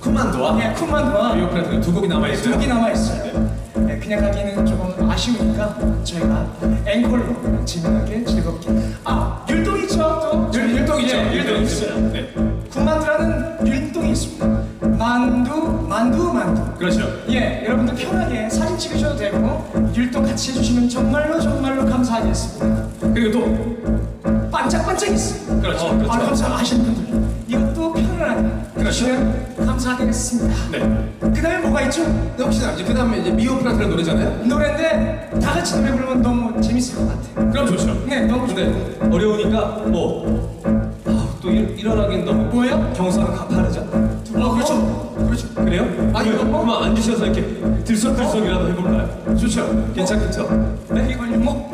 쿠만도와 예, 쿤만도와 리오프라트 두 곡이 남아 있어요. 두 곡이 남아 있어요. 네, 그냥 가기는 조금 아쉬우니까 저희가 앵콜로 재미나게 즐겁게 아 율동 있죠 또 율- 율동 있죠. 예, 율동 있어요. 네. 군만두라는 율동이 있습니다. 만두 만두 만두. 그렇죠. 예, 여러분들 편하게 사진 찍으셔도 되고 율동 같이 해주시면 정말로 정말로 감사하겠습니다. 그리고 또 반짝반짝 있어요. 그렇죠. 어, 그렇죠. 아, 감사하시는 분들 편안하게 해주시면 감사하겠습니다. 네. 그 다음에 뭐가 있죠? 근데 혹시 알지? 그 다음에 이제 미오프라트라는 노래잖아요. 노래인데 다 같이 노래 부르면 너무 재밌을 것 같아요. 그럼 좋죠. 네, 너무. 근데 어려우니까 뭐, 아, 또 일, 일어나긴 너무 뭐예요? 경사가 가파르죠. 어, 그렇죠. 그렇죠. 그래요? 아니, 그러면 뭐- 그만 앉으셔서 이렇게 들썩들썩이라도 해볼까요? 좋죠. 괜찮겠죠? 네, 이걸 뭐?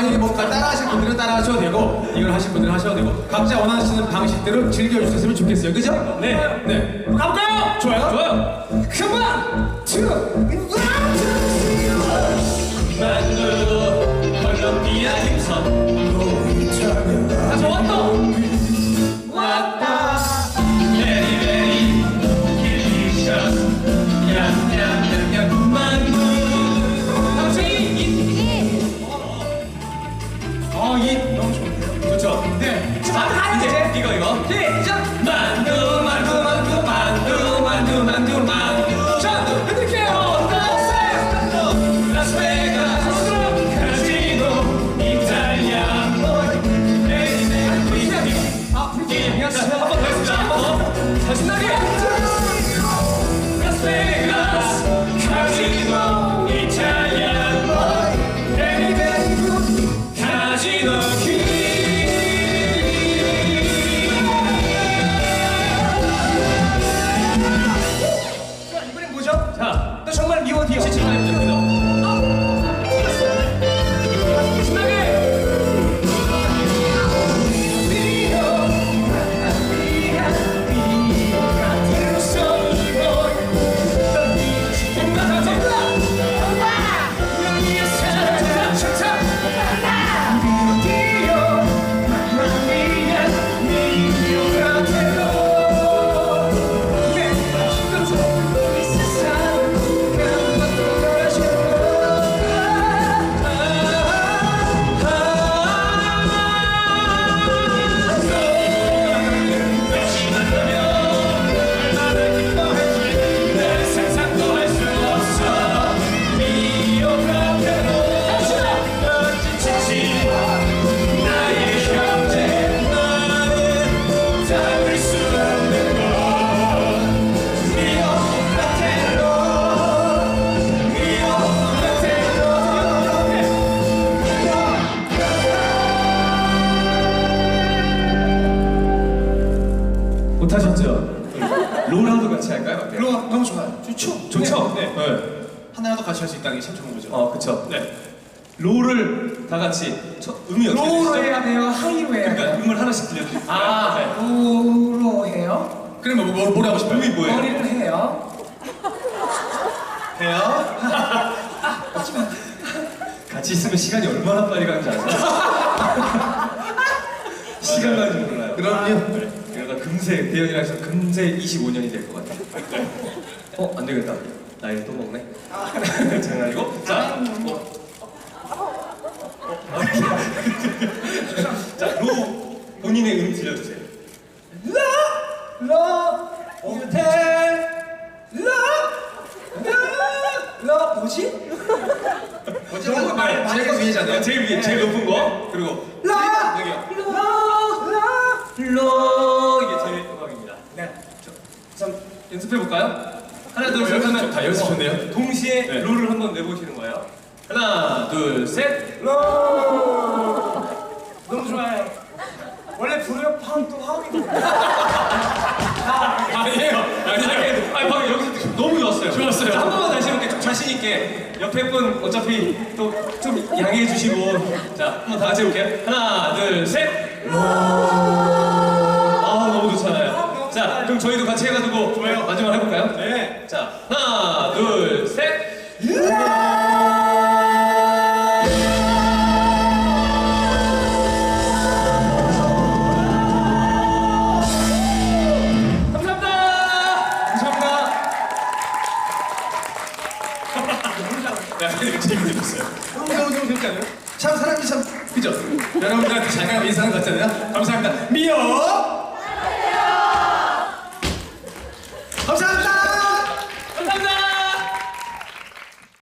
만약에 뭐 따라 하실 분들은 따라 하셔도 되고 이걸 하실 분들은 하셔도 되고 각자 원하시는 방식대로 즐겨주셨으면 좋겠어요. 그죠? 네. 네. 가볼까요? 좋아요. 좋아요. Two, one, 만두 콜롬비아 힘선 더 했습니다. 좋죠. 좋죠? 네. 네. 하나라도 같이 할 수 있다는 게 참 좋은 거죠. 어, 그쵸. 네. 롤을 다 같이 저, 음이 어떻게 로로 되시죠? 해야 돼요. 하이로 해야 그러니까 돼요. 음을 하나씩 들려드릴게요. 아, 네. 로로 해요. 그러면 뭐, 뭐, 뭘 하고 싶어요? 음이 뭐예요? 머리를 해요. 해요? 같이 있으면 시간이 얼마나 빨리 가는지 아세요? 시간 가는 줄 몰라요. 그럼요. 네. 그러다 금세 대현이랑 해서 금세 25년이 될 것 같아요. 어, 안 되겠다. 나이 또 먹네. 장난이고. 자, 뭐. 자, 로 본인의 음 들려주세요. 로 호텔 로로 뭐지? 너무 말, 제가 위에잖아요. 제일 위에, 제일 높은 거. 그리고 라 여기요. 로라 로 이게 제일 음악입니다. 네. 자, 연습해 볼까요? 하나 둘 셋 하면 좋다, 연습 좋네요. 어, 동시에 네. 롤을 한번 내보시는 거예요. 하나 둘 셋. 로 너무 좋아요. 원래 불협화음 또 화음이거든요. 아니에요. 아니에요. 아니 방금 여기서 너무 좋았어요. 좋았어요. 자, 한 번만 다시 해볼게요. 좀 자신 있게. 옆에 분 어차피 또 좀 양해해 주시고. 자, 한번 다 같이 해볼게요. 하나 둘 셋. 아 너무 좋잖아요. 자, 그럼 저희도 같이 해가지고 너무 너무 너무 재밌지 않아요? 참 사람이 참 그죠? 여러분들한테 잘 가고 인사하는 것 같잖아요. 감사합니다. 미요.